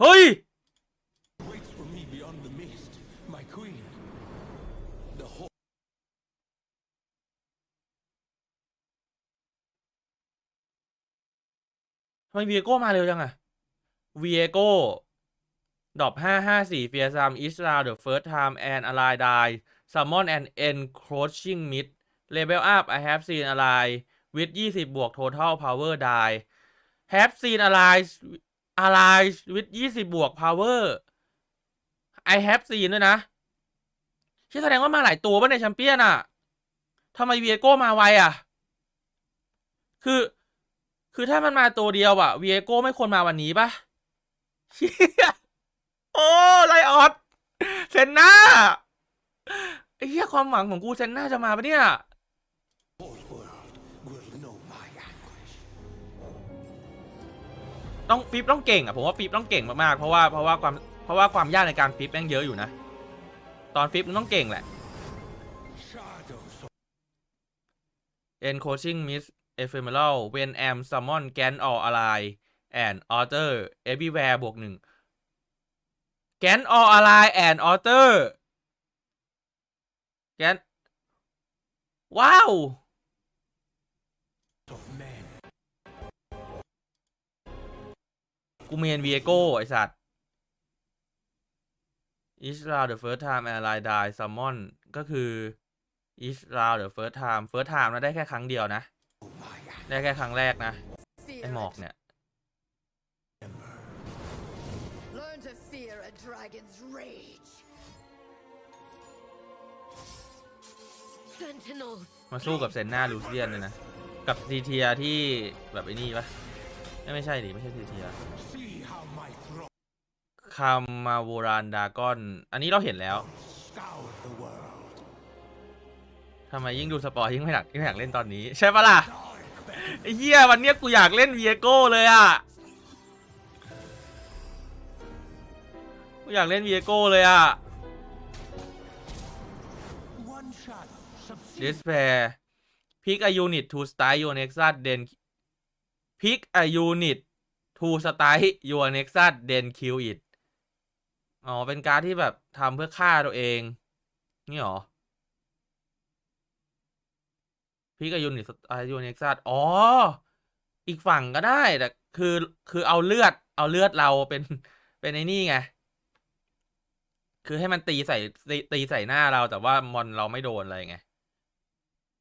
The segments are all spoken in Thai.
เฮ้ย waits for me beyond the mist, my queen. The whole ทำไมเวียโก้มาเร็วจังอะเวียโก้ดรอปห้าห้าสี่เฟียซัมอิสราเดอะเฟิร์สไทม์แอนอะไรไดซัมมอนแอนเอ็นโครชชิ่งมิดเลเวลอัพ I have seen อะไรวิดยี่สิบบวก total power die have seen อะไร อะไรวิดยี่สิบบวก power I have seen ด้วยนะที่แสดงว่ามาหลายตัวป่ะในแชมเปี้ยนอะทำไมเวียโก้มาไวอะคือ คือถ้ามันมาตัวเดียวอะเวียโก้ไม่ควรมาวันนี้ปะเชี่ยโอ้ไลออดเซนนาไอ้เหี้ยความหวังของกูเซนนาจะมาปะเนี่ย ต้องฟิปต้องเก่งอะผมว่าฟิปต้องเก่งมากๆเพราะว่าเพราะว่าความเพราะว่าความยากในการฟิปแม่งเยอะอยู่นะ ตอนฟิปมึงต้องเก่งแหละ Shadows of encroaching mist ephemeral when am summon gan or ally and author everywhere บวกหนึ่ง gan or ally and author gan ว้าว กูเมนเวียโก้ไอสัตว์ Each round the first time ally die summon ก็คือ Each round the first time first time นะได้แค่ครั้งเดียวนะ My ได้แค่ครั้งแรกนะ Fear ไอหมอก it. เนี่ย Learn to fear a dragon's rage. Sentinels. มาสู้กับเซนนาลูเซียนเลยนะ กับทีเทียที่แบบไอ้นี่ปะ ไม่ไม่ใช่ดิไม่ใช่ทีเทีย See how my throne คามาโบรานดากอน อันนี้เราเห็นแล้ว scour the world. ทำไมยิ่งดูสปอยยิ่งไม่อยากยิ่งไม่อยากเล่นตอนนี้ ใช่ปะล่ะ Dark beckons ไอ้เหี้ยวันเนี้ยกูอยากเล่นเวียโก้เลยอะกูอยากเล่นเวียโก้เลยอะ one shadow subsumes Despair Pick a unit to style your Nexus then Pick a unit to style your Nexus then kill it อ๋อ เป็นการที่แบบทำเพื่อฆ่าตัวเอง นี่หรอ Pick a unit to style your Nexus อ๋อ อีกฝั่งก็ได้ แต่คือ คือเอาเลือด เอาเลือดเราเป็น เป็นไอ้นี่ไง คือให้มันตีใส่ตีตีใส่หน้าเราแต่ว่ามอนเราไม่โดนอะไรไง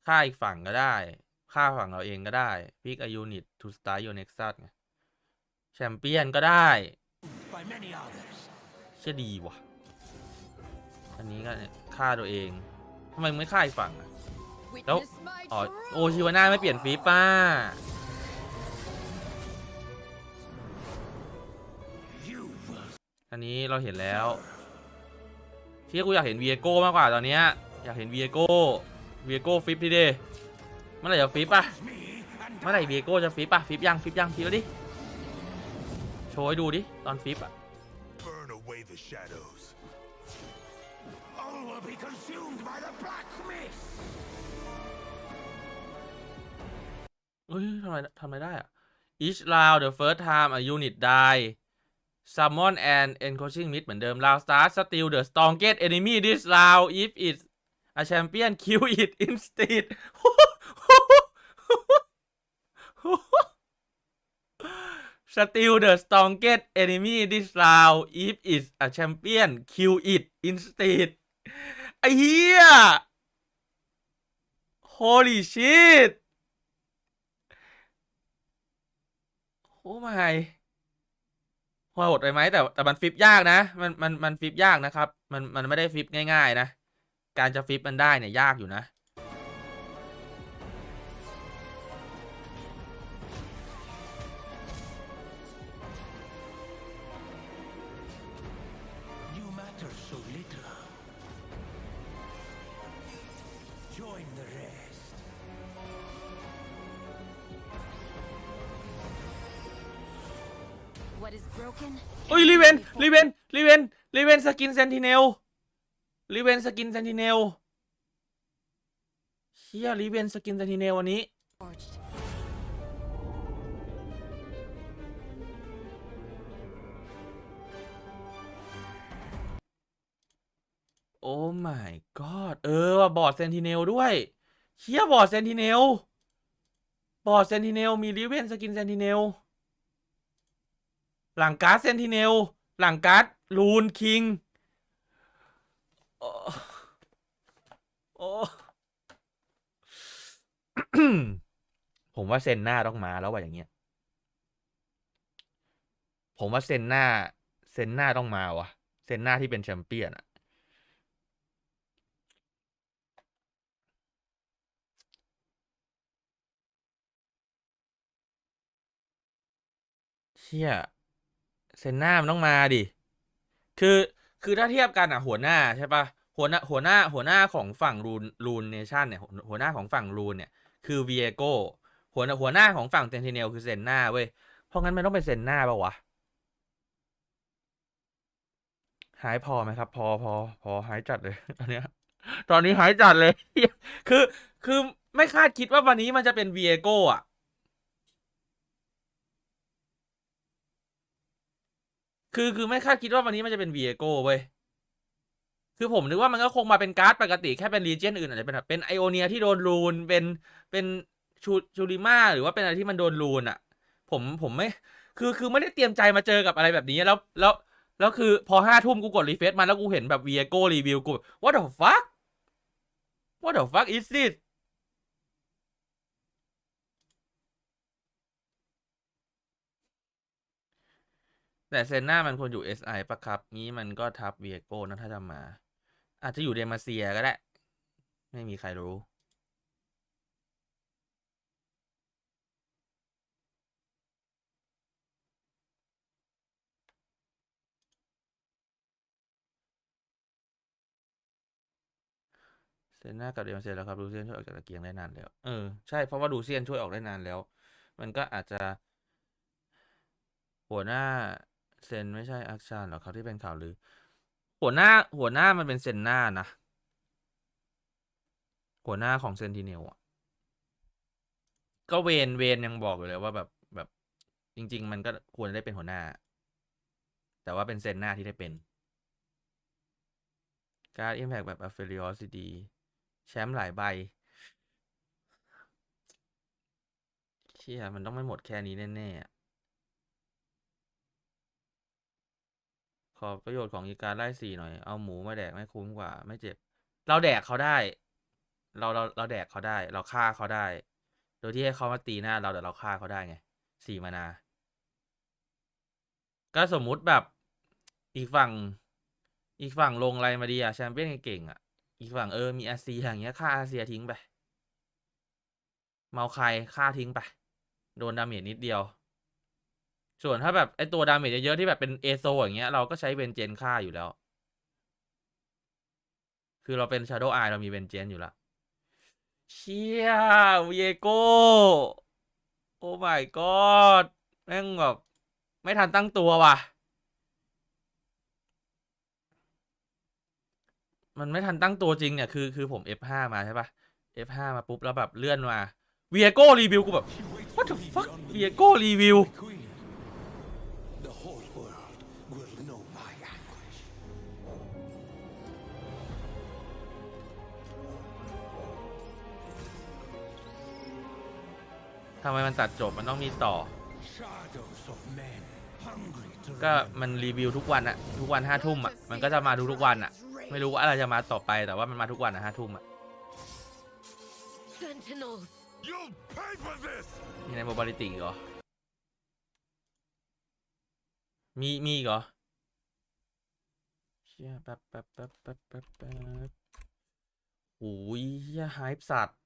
ฆ่าอีกฝั่งก็ได้ ฆ่าฝั่งเราเองก็ได้ Pick a unit to start your nexus ไงแชมเปี้ยนก็ได้ by many others. เชื่อดีว่ะ อันนี้ก็เนี่ยฆ่าตัวเองทำไมมึงไม่ฆ่าอีกฝั่งอะ Nope. Witness my อ๋อ truth. โอชิวาน่าไม่เปลี่ยนฟีป้า You will อันนี้เราเห็นแล้วเที่กูอยากเห็นเวียโก้มากกว่าตอนเนี้ยอยากเห็นเวียโก้เวียโก้ฟิปทีเดเมื่อไหร่จะฟิปอะ me and เมื่อไหร่เวียโก้จะฟิปอะฟิปยังฟิปยังฟิปแล้วดิโชว์ให้ดูดิตอนฟิปอะ burn away the shadows. All will be consumed by the black mist. เฮ้ยทำไมทำไมได้อะ each round the first time a unit die summon and encroaching mid เหมือนเดิม round start steal the strongest enemy this round if it's a champion kill it instead steal the strongest enemy this round if it's a champion kill it instead ไอ้เหี้ย holy shit โอ้ไม่โหดไปไหมแต่แต่มันฟิปยากนะ มันมันมันฟิปยากนะครับ มันมันไม่ได้ฟิปง่าย ๆ นะ การจะฟิปมันได้เนี่ยยากอยู่นะ อุ้ยรีเวนรีเวนรีเวนรีเวนสกินเซนติเนลรีเวนสกินเซนติเนลเฮียรีเวนสกินเซนติเนลวันนี้โอ้ my god เออว่าบอดเซนติเนลด้วยเฮียบอดเซนติเนลบอดเซนติเนลมีรีเวนสกินเซนติเนล หลังการ์ดเซนติเนล หลังการ์ดลูนคิง โอ้โอ้ผมว่าเซนหน้าต้องมาแล้วว่าอย่างเงี้ย ผมว่าเซนหน้า เซนหน้าต้องมาว่ะ เซนหน้าที่เป็นแชมเปี้ยนอะเชี่ย เซนหน้ามันต้องมาดิ คือคือถ้าเทียบกันอะหัวหน้าใช่ปะหัวหน้าหัวหน้าหัวหน้าของฝั่งรูนรูนเนชั่นเนี่ยหัวหน้าของฝั่งรูนเนี่ยคือเวียโก้หัวหน้าหัวหน้าของฝั่งเซนติเนลคือเซนหน้าเว้ย เพราะงั้นมันต้องเป็นเซนหน้าปะวะ หายพอไหมครับ พอพอพอหายจัดเลยตอนเนี้ย ตอนนี้หายจัดเลย คือคือไม่คาดคิดว่าวันนี้มันจะเป็นเวียโก้อะ คือคือไม่คาดคิดว่าวันนี้มันจะเป็นเวียโก้เว้ย คือผมนึกว่ามันก็คงมาเป็นการ์ดปกติแค่เป็นรีเจนอื่นอาจจะเป็นแบบเป็นไอโอเนียที่โดนรูน เป็นเป็นชูชูริมาหรือว่าเป็นอะไรที่มันโดนรูนอะผมผมไม่ คือคือไม่ได้เตรียมใจมาเจอกับอะไรแบบนี้แล้วแล้วแล้วคือพอห้าทุ่มกูกดรีเฟซมาแล้วกูเห็นแบบ Viego รีวิวกูแบบ what the fuck what the fuck is this แต่เซนหน้ามันควรอยู่ SI ปะครับ งี้มันก็ทับ Viego นะถ้าจะมา อาจจะอยู่เดมาเซียก็ได้ ไม่มีใครรู้ เซนหน้ากับเดมเซียแล้วครับดูเซียนช่วยออกจากตะเกียงได้นานแล้ว เออ ใช่เพราะว่าดูเซียนช่วยออกได้นานแล้ว มันก็อาจจะหัวหน้า เซนไม่ใช่อักชานหรอครับที่เป็นข่าวลือ หัวหน้าหัวหน้ามันเป็นเซนหน้านะ หัวหน้าของเซนติเนลอะ ก็เวนเวนยังบอกอยู่เลยว่าแบบแบบจริง ๆ มันก็ควรได้เป็นหัวหน้า แต่ว่าเป็นเซนหน้าที่ได้เป็น การ Impact แบบ Affiliosity แชมป์หลายใบเชี่ยมันต้องไม่หมดแค่นี้แน่ๆ อะขอประโยชน์ของอีการไล่สี่หน่อย เอาหมูมาแดกไม่คุ้มกว่า ไม่เจ็บ เราแดกเขาได้ เราเราเราแดกเขาได้ เราฆ่าเขาได้ โดยที่ให้เขามาตีหน้าเราแต่เราฆ่าเขาได้ไงสี่มานา ก็สมมุติแบบอีกฝั่ง อีกฝั่งลงอะไรมาดีอะแชมเปี้ยนเก่งอะอีกฝั่งเออมีอาเซียอย่างเงี้ยฆ่าอาเซียทิ้งไป เมาใครฆ่าทิ้งไป โดนดาเมจนิดเดียว ส่วนถ้าแบบไอตัวดาเมจเยอะๆที่แบบเป็นเอโซอย่างเงี้ยเราก็ใช้เวนเจนฆ่าอยู่แล้ว คือเราเป็นชาร์โดว์ไอเรามีเวนเจนอยู่ละเชี่ยเวียโก้ โอ้ my god แม่งแบบไม่ทันตั้งตัวว่ะ มันไม่ทันตั้งตัวจริงเนี่ย คือคือผม F5 มาใช่ปะ F5 มาปุ๊บ แล้วแบบเลื่อนมาเวียโก้รีวิวกูแบบ what the fuck เวียโก้รีวิว ทำไมมันตัดจบมันต้องมีต่อ Shadows of men, hungry to ก็ remember. มันรีวิวทุกวันอะทุกวันห้าทุ่มอะมันก็จะมาทุกทุกๆวันอะไม่รู้ว่าอะไรจะมาต่อไปแต่ว่ามันมาทุกวันอะห้าทุ่มอะ Sentinels! You'll pay for this! มีในโมบาลิติเหรอ มีมีอีกเหรอเชี่ยแป๊บแป๊บแป๊บแป๊บแป๊บแป๊บโอ้ยเฮียไฮป์สัตว์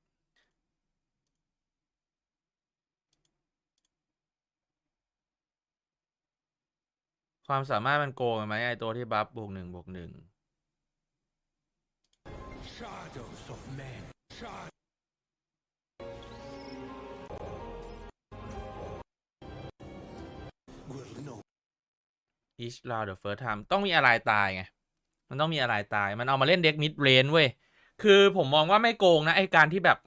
ความสามารถมันโกงไหมไอตัวที่บัฟบวกหนึ่งบวกหนึ่ง Shadows of men. Shadows. Will know อีชลาวเดอะเฟิร์สไทม์ต้องมีอะไรตายไง มันต้องมีอะไรตาย มันเอามาเล่นเด็กมิดเรนเว้ย คือผมมองว่าไม่โกงนะ ไอการที่แบบ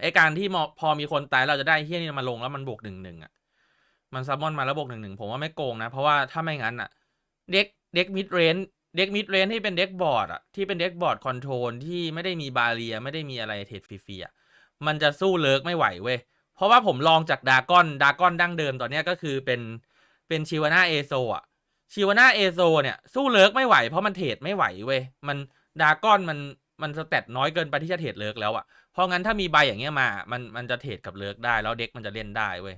ไอการที่มอพอมีคนตายเราจะได้เฮี้ยนี่มาลงแล้วมันบวกหนึ่งหนึ่งอะ มันซับมอนมาแล้วบวกหนึ่งหนึ่งผมว่าไม่โกงนะ เพราะว่าถ้าไม่งั้นอะเด็กเด็กมิดเรนเด็กมิดเรนที่เป็นเด็กบอร์ดอะที่เป็นเด็กบอร์ดคอนโทรลที่ไม่ได้มีบาเรียไม่ได้มีอะไรเทรดฟรีๆอะมันจะสู้เลิกไม่ไหวเว้ยเพราะว่าผมลองจากดากอนดากอนดั้งเดิมตอนนี้ก็คือเป็นเป็นชิวาน่าเอโซอะชิวาน่าเอโซเนี่ยสู้เลิกไม่ไหวเพราะมันเทรดไม่ไหวเว้ยมันดากอนมันมันสเตตน้อยเกินไปที่จะเทรดเลิกแล้วอะเพราะงั้นถ้ามีใบอย่างเงี้ยมา มันมันจะเทรดกับเลิกได้แล้วเด็กมันจะเล่นได้เว้ย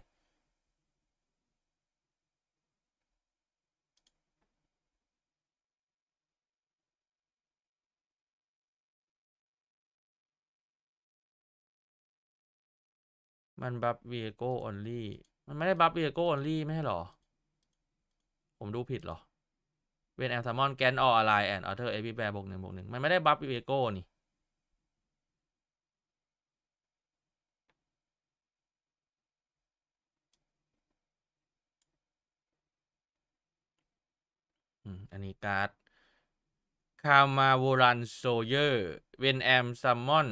มันบัฟเวโก้ออนลี่มันไม่ได้บัฟเวโก้ออนลี่ไม่ใช่หรอ ผมดูผิดหรอ เวนแอมซามอนแกนอออะไรแอนออเทอร์เอพีแบร์บวกหนึ่งบวกหนึ่งมันไม่ได้บัฟเวโก้นี่อืมอันนี้การ์ด คามาโวรันโซเยอร์ เวนแอมซัมมอน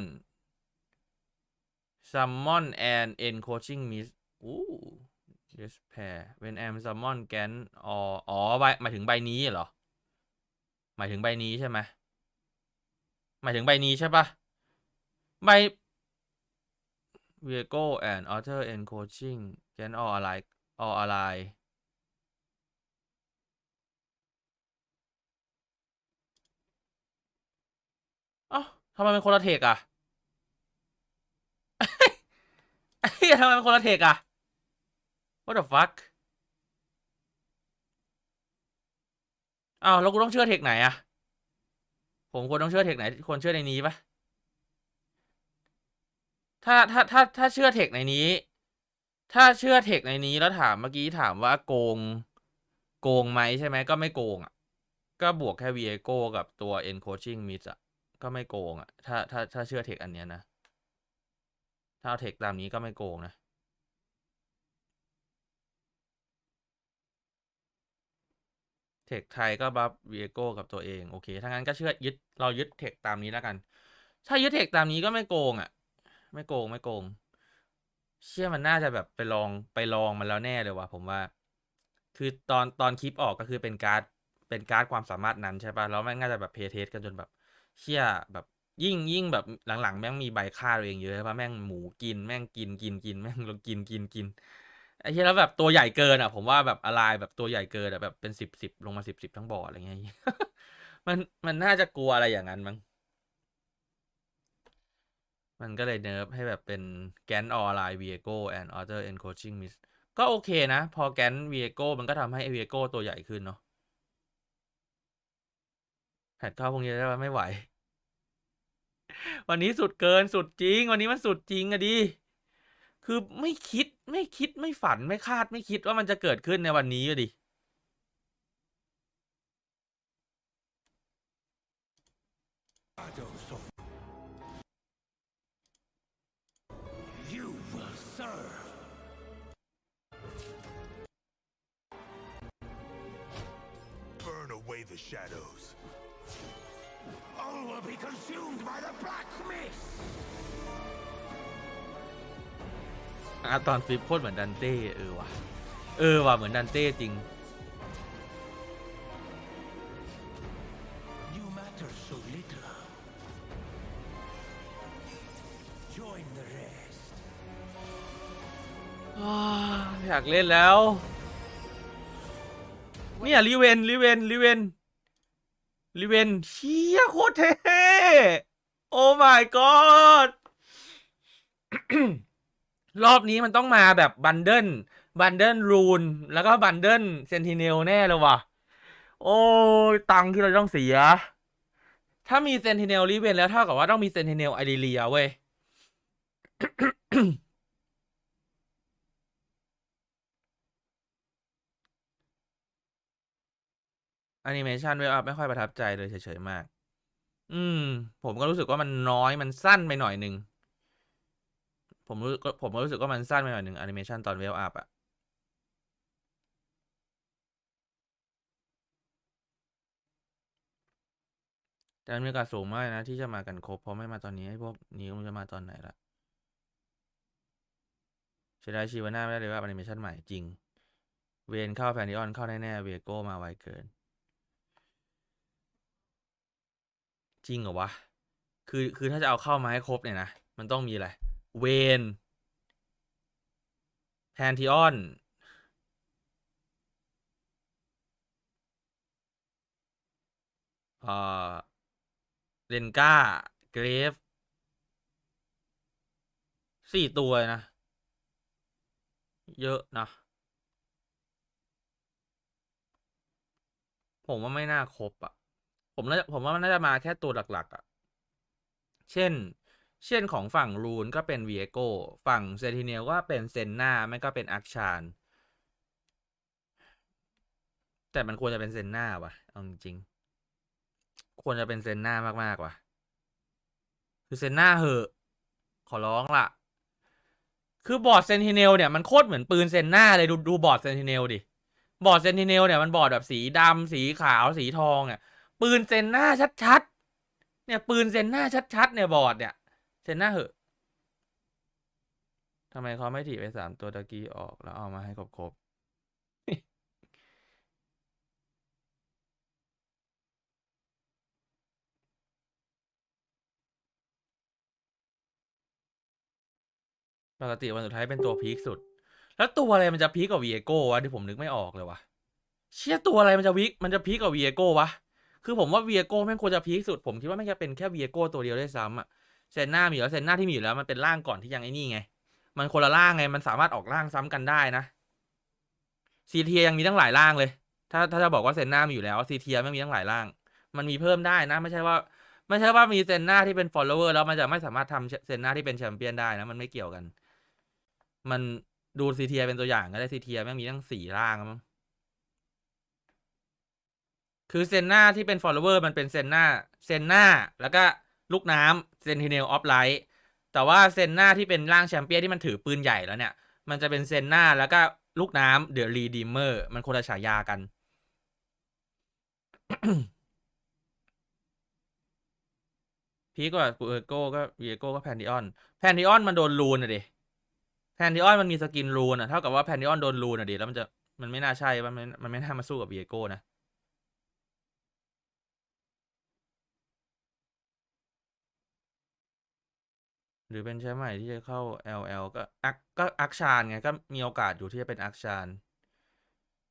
Summon and e n c o a c h i n g Mist อู้ Despair When am Summon Gan อ๋ออ๋อใบหมายถึงใบนี้เหรอ หมายถึงใบนี้ใช่ไหมหมายถึงใบนี้ใช่ปะใบ Viego and Author Encroaching Gan ออะไรออะไรเอ้าทำไมเป็นคนละเทคอะ ไอ้ทำไมเป็นคนละเทคอะ what the fuck อ้าวแล้วกูต้องเชื่อเทคไหนอะผมควรต้องเชื่อเทคไหนควรเชื่อในนี้ปะถ้าถ้าถ้าถ้าเชื่อเทคในนี้ ถ้าเชื่อเทคในนี้แล้วถามเมื่อกี้ถามว่าโกง โกงไหมใช่ไหมก็ไม่โกงอะ ก็บวกแค่ Viego กับตัว Encroaching m i s อะ ก็ไม่โกงอะ ถ้าถ้าถ้าเชื่อเทคอันเนี้ยนะ ถ้าเอาเทคตามนี้ก็ไม่โกงนะเทคไทยก็บัฟเวียโก้กับตัวเองโอเคถ้างั้นก็เชื่อยึดเรายึดเทคตามนี้แล้วกัน ถ้ายึดเทคตามนี้ก็ไม่โกงอะ ไม่โกงไม่โกง เชื่อมันน่าจะแบบไปลองไปลองมันแล้วแน่เลยว่ะผมว่า คือตอนตอนคลิปออกก็คือเป็นการ์ดเป็นการ์ดความสามารถนั้นใช่ปะแล้วม่งน่าจะแบบเพย์เทสกันจนแบบเชี่ยแบบ ยิ่งยิ่งแบบหลังๆ แม่งมีใบฆ่าตัวเองเยอะใช่ปะแม่งหมูกินแม่งกินกินกินแม่งลงกินกินกินไอ้เชี่แล้วแบบตัวใหญ่เกินอะ ผมว่าแบบอะไรแบบตัวใหญ่เกินอะแบบเป็นสิบสิบลงมาสิบสิบทั้งบ่ออะไรเงี้ยมันมันน่าจะกลัวอะไรอย่างนั้นมั้งมันก็เลยเนิร์ฟให้แบบเป็นแกนออไลน์วีโก้แอนด์ออเ r อร์เอนโคชิ่งมิสก็โอเคนะ พอแกนวีโก้มันก็ทำให้วีโก้ตัวใหญ่ขึ้นเนาะแพทเข้าพวกนี้ได้วไม่ไหว วันนี้สุดเกินสุดจริง วันนี้มันสุดจริงอะดิคือไม่คิดไม่คิดไม่ฝันไม่คาดไม่คิดว่ามันจะเกิดขึ้นในวันนี้อะดิ Shadows All will be consumed by the black mist. อะตอนฟลิปโคตรเหมือนดันเต้เออว่ะ เออว่ะเหมือนดันเต้จริง You matter so little. Join the rest. อ้าวอยากเล่นแล้ว เนี่ยรีเวนรีเวนรีเวน รีเวนเชี่ยโคตรเท่โอ้ my god รอบนี้มันต้องมาแบบบันเดิลบันเดิลรูน แล้วก็บันเดิลเซนติเนลแน่เลยว่ะ โอ้ยตังที่เราต้องเสีย ถ้ามีเซนติเนลรีเวนแล้วเท่ากับว่าต้องมีเซนติเนลไอเดเลียเว้ย อนิเมชันเวลอัพไม่ค่อยประทับใจเลยเฉยๆมาก อืม ผมก็รู้สึกว่ามันน้อยมันสั้นไปหน่อยหนึ่งผมรู้ผมก็รู้สึกว่ามันสั้นไปหน่อยหนึ่งแอนิเมชันตอนเวลอัพอะแต่มันมีโอกาสสูงมากนะที่จะมากันครบเพราะไม่มาตอนนี้ไอ้พวกนี้มันจะมาตอนไหนล่ะเสียดายชีวาน่าไม่ได้เลยว่าแอนิเมชันใหม่จริง เวนเข้าแฟนดิออนเข้าแน่ๆเวโก้มาไวเกิน จริงเหรอวะ คือคือถ้าจะเอาเข้ามาให้ครบเนี่ยนะ มันต้องมีอะไร เวนแพนทิออน เอ่อเรนก้าเกรฟสี่ตัวนะ เยอะนะ ผมว่าไม่น่าครบอะ ผมน่าผมว่ามันน่าจะมาแค่ตัวหลักๆอะ เช่น เช่นของฝั่งรูนก็เป็นวีโก้ฝั่งเซนติเนลก็เป็นเซนนาไม่ก็เป็นอักชาน แต่มันควรจะเป็นเซนนาว่ะเอาจริงๆควรจะเป็นเซนนามากๆว่ะ คือเซนนาเหอะ ขอร้องล่ะ คือบอร์ดเซนติเนลเนี่ยมันโคตรเหมือนปืนเซนนาเลยดูดูบอร์ดเซนติเนลดิ บอร์ดเซนติเนลเนี่ยมันบอร์ดแบบสีดำสีขาวสีทองอะ ปืนเซนนาชัดๆ เนี่ย ปืนเซนนาชัดๆ เนี่ยบอร์ดเนี่ยเซนนาเหอะทำไมเขาไม่ถีบไปสามตัวตะกี้ออกแล้วเอามาให้ครบๆปกติวันสุดท้ายเป็นตัวพีคสุด แล้วตัวอะไรมันจะพีคกว่าวีโก้วะที่ผมนึกไม่ออกเลยวะเชี่ยตัวอะไรมันจะวิกมันจะพีคกว่าวีโก้วะ คือผมว่าเวียโก้แม่งควรจะพีคสุด ผมคิดว่าไม่งจะเป็นแค่เวียโก้ตัวเดียวได้ซ้ำอะเซนหน้ามีอยู่แล้วเซนหน้าที่มีอยู่แล้วมันเป็นร่างก่อนที่ยังไอ้นี่ไง มันคนละร่างไง มันสามารถออกร่างซ้ำกันได้นะซีเทียยังมีตั้งหลายร่างเลย ถ้าถ้าจะบอกว่าเซนหน้ามีอยู่แล้วซีเทียไม่มีตั้งหลายร่าง มันมีเพิ่มได้นะ ไม่ใช่ว่า ไม่ใช่ว่ามีเซนหน้าที่เป็น follower แล้วมันจะไม่สามารถทำเซนหน้าที่เป็นแชมเปี้ยนได้นะ มันไม่เกี่ยวกัน มันดูซีเทียเป็นตัวอย่างก็ได้ซีเทียแม่งมีตั้งสี่ร่างมั้ง คือเซนนาที่เป็น follower มันเป็นเซนนาเซนนาแล้วก็ลูกน้ำ Sentinel of Light แต่ว่าเซนนาที่เป็นร่างแชมเปี้ยนที่มันถือปืนใหญ่แล้วเนี่ย มันจะเป็นเซนนาแล้วก็ลูกน้ำ The Redeemer มันคนละฉายากัน พีกกว่าปูเอโก้ก็วีโก้ก็แพนดิออน แพนดิออนมันโดนรูนอะดิ แพนดิออนมันมีสกินรูนอะเท่ากับว่าแพนดิออนโดนรูนอะดิ แล้วมันจะมันไม่น่าใช่ มันม่มันไม่น่ามาสู้กับวีโก้นะ หรือเป็นแชมป์ใหม่ที่จะเข้า LL ก็อักก็อักชานไงก็มีโอกาสอยู่ที่จะเป็นอักชาน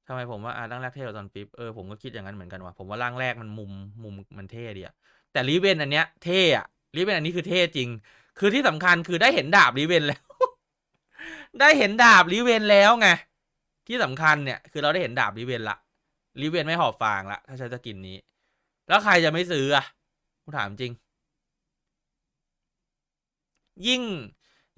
ทำไมผมว่าอะร่างแรกเท่กว่าตอนปิ๊บเออผมก็คิดอย่างนั้นเหมือนกันว่ะผมว่าร่างแรกมันมุมมุมมันเท่ดีอะแต่รีเวนอันเนี้ยเท่อะรีเวนอันนี้คือเท่จริง คือที่สำคัญคือได้เห็นดาบรีเวนแล้ว ได้เห็นดาบรีเวนแล้วไงที่สำคัญเนี่ยคือเราได้เห็นดาบรีเวนละรีเวนไม่หอบฟางละถ้าใช้สกินนี้ แล้วใครจะไม่ซื้ออะกูถามจริง ยิ่ง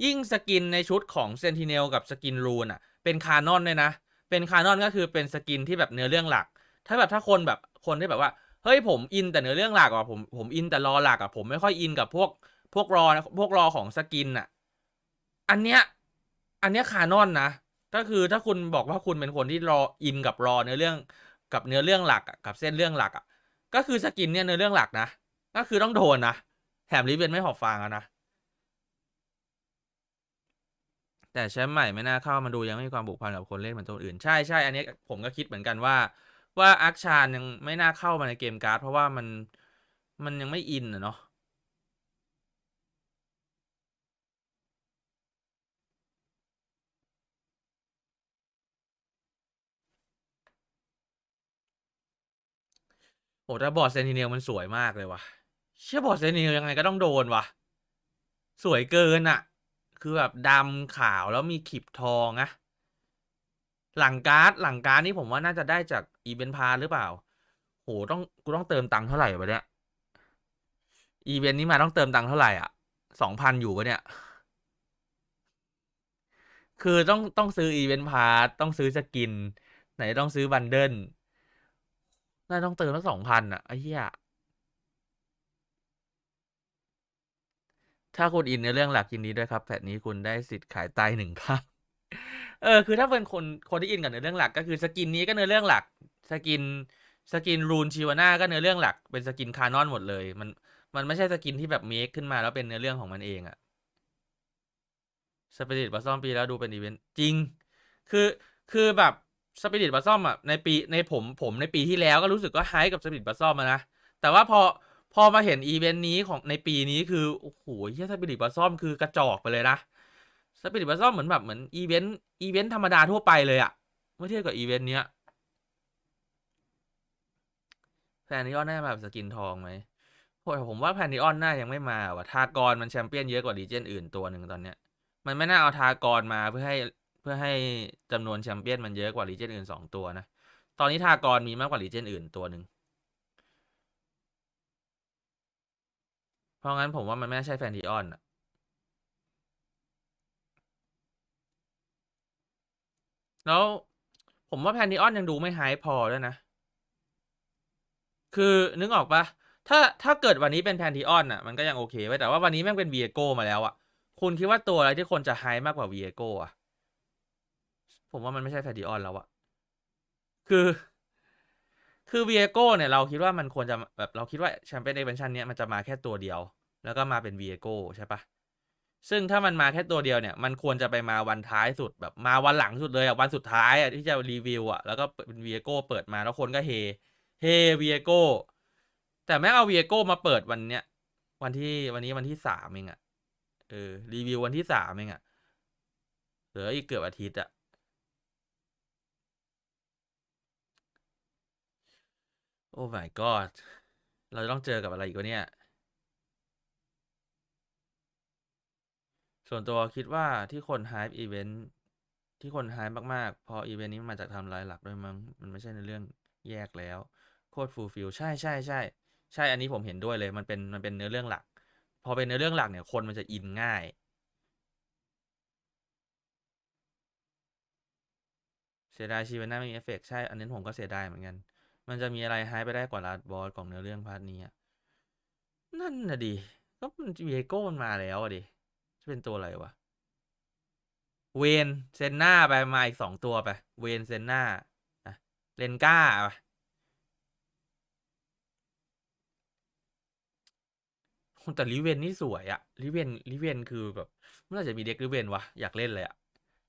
ยิ่งสกินในชุดของเซนติเนลกับสกินรูนอะ เป็นคานอนเลยนะ เป็นคานอนก็คือเป็นสกินที่แบบเนื้อเรื่องหลัก ถ้าแบบถ้าคนแบบคนที่แบบว่า เฮ้ยผมอินแต่เนื้อเรื่องหลักอะผมผมอินแต่รอหลักอะผมไม่ค่อยอินกับพวกพวกรอนะพวกรอของสกินอะ อันเนี้ยอันเนี้ยคานอนนะ ก็คือถ้าคุณบอกว่าคุณเป็นคนที่รออินกับรอเนื้อเรื่องกับเนื้อเรื่องหลักกับเส้นเรื่องหลักอะก็คือสกินเนี่ยเนื้อเรื่องหลักนะ ก็คือต้องโดนนะแถมริเวนไม่หอบฟางอะนะ แต่แชมป์ใหม่ไม่น่าเข้ามาดูยังไม่มีความผูกพันกับคนเล่นเหมือนตัวอื่นใช่ใช่อันนี้ผมก็คิดเหมือนกันว่า ว่าอาร์คชานยังไม่น่าเข้ามาในเกมการ์ด เพราะว่ามันมันยังไม่อินอะเนาะโอ้แต่บอร์ดเซนติเนลมันสวยมากเลยว่ะ เชื่อบอร์ดเซนติเนลยังไงก็ต้องโดนว่ะ สวยเกินอะ คือแบบดำขาวแล้วมีขีบทองนะหลังการ์ดหลังการ์ดนี่ผมว่าน่าจะได้จากอีเวนต์พาหรือเปล่า โหต้องกูต้องเติมตังค์เท่าไหร่วะเนี่ยอีเวนต์นี้มาต้องเติมตังค์เท่าไหร่อะสองพันอยู่ปะเนี่ย คือต้องต้องซื้ออีเวนต์พาต้องซื้อสกิน ไหนต้องซื้อบันเดิลน่าต้องเติมตั้งสองพันอะไอ้เหี้ย ถ้าคุณอินในเรื่องหลักยินดีด้วยครับแพทนี้คุณได้สิทธิ์ขายไตหนึ่งข้างเออคือถ้าเป็นคนคนที่อินกับเนื้อเรื่องหลักก็คือสกินนี้ก็เนื้อเรื่องหลัก สกินสกินรูนชิวาน่าก็เนื้อเรื่องหลัก เป็นสกินคานอนหมดเลย มันมันไม่ใช่สกินที่แบบเมคขึ้นมาแล้วเป็นเนื้อเรื่องของมันเองอะสปิริตบัซซอมปีแล้วดูเป็นอีเวนต์จริง คือคือแบบสปิริตบัซซอมอะในปีในผมผมในปีที่แล้วก็รู้สึกว่าไฮกับสปิริตบัซซอมนะแต่ว่าพอ พอมาเห็นอีเวนต์นี้ของในปีนี้คือ โอ้โหเฮียสปิริตบอสซอมคือกระจอกไปเลยนะสปิริตบอสซอมเหมือนแบบเหมือนอีเวนต์อีเวนต์ธรรมดาทั่วไปเลยอะเมื่อเทียบกับอีเวนต์เนี้ยแพนนิออนน่าแบบสกินทองไหมโอ้ยผมว่าแพนนิออนน่ายังไม่มาว่ะทากรมันแชมเปี้ยนเยอะกว่าดีเจนอื่นตัวหนึ่งตอนเนี้ย มันไม่น่าเอาทากรมาเพื่อให้เพื่อให้จำนวนแชมเปี้ยนมันเยอะกว่าลีเจนอื่นสองตัวนะ ตอนนี้ทากรมีมากกว่าลีเจนอื่นตัวหนึ่ง เพราะงั้นผมว่ามันไม่ใช่แฟนทีออนอะแล้วผมว่าแพนทีออนยังดูไม่ไฮพอด้วยนะ คือนึกออกปะถ้าถ้าเกิดวันนี้เป็นแพนทีออนอะ มันก็ยังโอเคไว้แต่ว่าวันนี้แม่งเป็นเวียโก้มาแล้วอะ คุณคิดว่าตัวอะไรที่คนจะไฮมากกว่าเวียโก้อะ ผมว่ามันไม่ใช่แพนทีออนแล้วอะ คือ คือเวียโก้เนี่ยเราคิดว่ามันควรจะแบบเราคิดว่าแชมเปี้ยนเอเวนชันเนี้ยมันจะมาแค่ตัวเดียว แล้วก็มาเป็นเวียโก้ใช่ปะซึ่งถ้ามันมาแค่ตัวเดียวเนี่ย มันควรจะไปมาวันท้ายสุดแบบมาวันหลังสุดเลยอะวันสุดท้ายอะที่จะรีวิวอะแล้วก็เป็นเวียโก้เปิดมาแล้วคนก็เฮเฮเวียโก้แต่แม่เอาเวียโก้มาเปิดวันเนี้ยวันที่วันนี้วันที่สามเองอะเออรีวิววันที่สามเองอะเหลืออีกเกือบอาทิตย์อะ โอ้ my god เราจะต้องเจอกับอะไรอีกวะเนี่ย ส่วนตัวคิดว่าที่คนไฮป์อีเวนต์ที่คนไฮป์มาก ๆ พออีเวนต์นี้มันมาจากไทำลายหลักด้วยมั้ง มันไม่ใช่ในเรื่องแยกแล้ว โคตรฟูลฟิลใช่ใช่ใช่ ใช่ อันนี้ผมเห็นด้วยเลย มันเป็นมันเป็นเนื้อเรื่องหลัก พอเป็นเนื้อเรื่องหลักเนี่ย คนมันจะอินง่ายเสียดายชีวิตน้าไม่มีเอฟเฟกต์ใช่ อันนี้ผมก็เสียดายเหมือนกัน มันจะมีอะไรไฮไปได้กว่าลาดบอสของเนื้อเรื่องพาร์ทนี้อะนั่นน่ะดิ ก็มันวีโก้มันมาแล้วอะดิ จะเป็นตัวอะไรวะ เวนเซนนาไปมาอีกสองตัวไป เวนเซนนาอะเลนก้าไปแต่ลิเวนนี่สวยอะลิเวนลิเวนคือแบบเมื่อไหร่จะมีเด็กลิเวนวะ อยากเล่นเลยอะ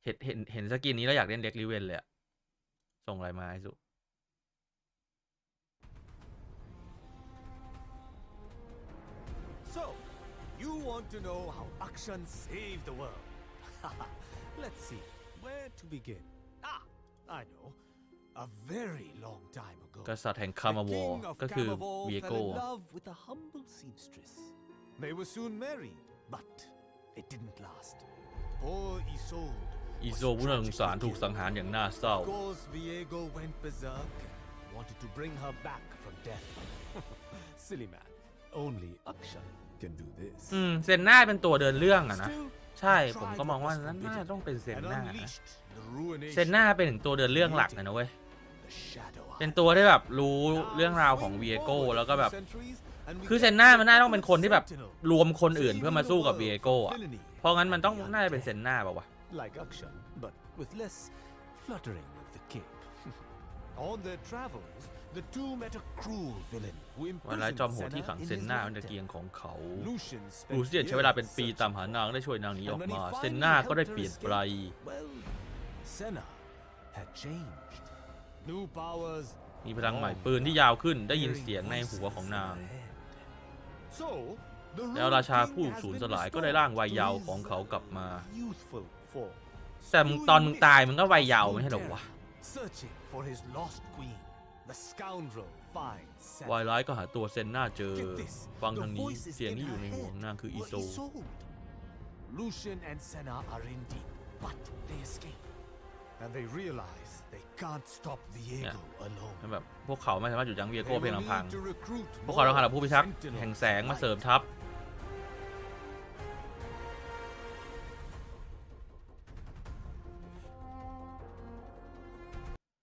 เห็นเห็นเห็นสกินนี้แล้วอยากเล่นเด็กลิเวนเลยอะส่งอะไรมาให้สุ you want to know how Akshan saved the world? Let's see, where to begin? Ah, I know. A very long time ago. กษัตริย์แห่ง the คามาวอ king of ก็คือ Kamavor วี fell โก้ in love with a humble seamstress. They were soon married, but it didn't last. Poor Isolde อี was โซผู้น่าสงสาร tragically ถูกสังหารอย่างน่าเศร้า Of course, Viego went berserk and wanted to bring her back from death. Silly man. Only Akshan can do this. อืมเซนนาเป็นตัวเดินเรื่องอะนะ Still, ใช่ he ผม tried ก็มอง what ว่า was นั้นน่า forbidden ต้องเป็นเซน and นานะ unleashed the ruination เซนนาเป็นถึงตัวเดินเรื่องหลักเลยนะเว้ย the shadow เป็น eye. ตัวที่แบบรู้เรื่องราวของวีโก้แล้วก็แบบ คือเซนนามันน่าต้องเป็นคนที่แบบรวมคนอื่นเพื่อมาสู้กับวีโก้อะเพราะงั้นมันต้องน่าจะเป็นเซนนาป่าวะ like Akshan, but with less fluttering of the cape. On their travels, the two met a cruel villain who วันร้าย imprisoned จอมโหดที่ Senna ขัง in เซน his นาอันตะ mountain. เกียงของเขา Lucian spent ลูเซียนใช้เวลาเป็น years ปีตามหา searching นางได้ช่วยนางหนีอ And อก when he มา finally เซนนาก็ได้ helped her เปลี่ยน escape, ไป Well, Senna had changed. New powers มีพลังใหม่ปืนที่ยาวขึ้นได้ยินเสียงในหัวของนาง So, the แล้วราชา Ruined ผู้ King has สูญ been สลายก็ได้ร่างวัย restored เยาว์ to ของ his เขากลับมา youthful form. แต่มึงตอนมึงตายมึงก็วัยเยาว์ไม่ใช่เหรอวะ Searching for his lost queen, the scoundrel finds วาย Senna. ร้ายก็หาตัวเซนนาเจอ Get this, ฟัง the ทางนี้ voices เสียง in ที่อยู่ her ในหัวของ head นางคืออี were โซ Isolde. Lucian and Senna are in deep, but they escape. And they realize they can't stop Viego alone. แบบพวกเขาไม่สามารถหยุดยั้งเวีย They โก้เพียง will ลำพัง need to recruit พวกเขาต้องหา more ผู้พิทักษ์ sentinels แห่งแสง like มาเสริมทัพ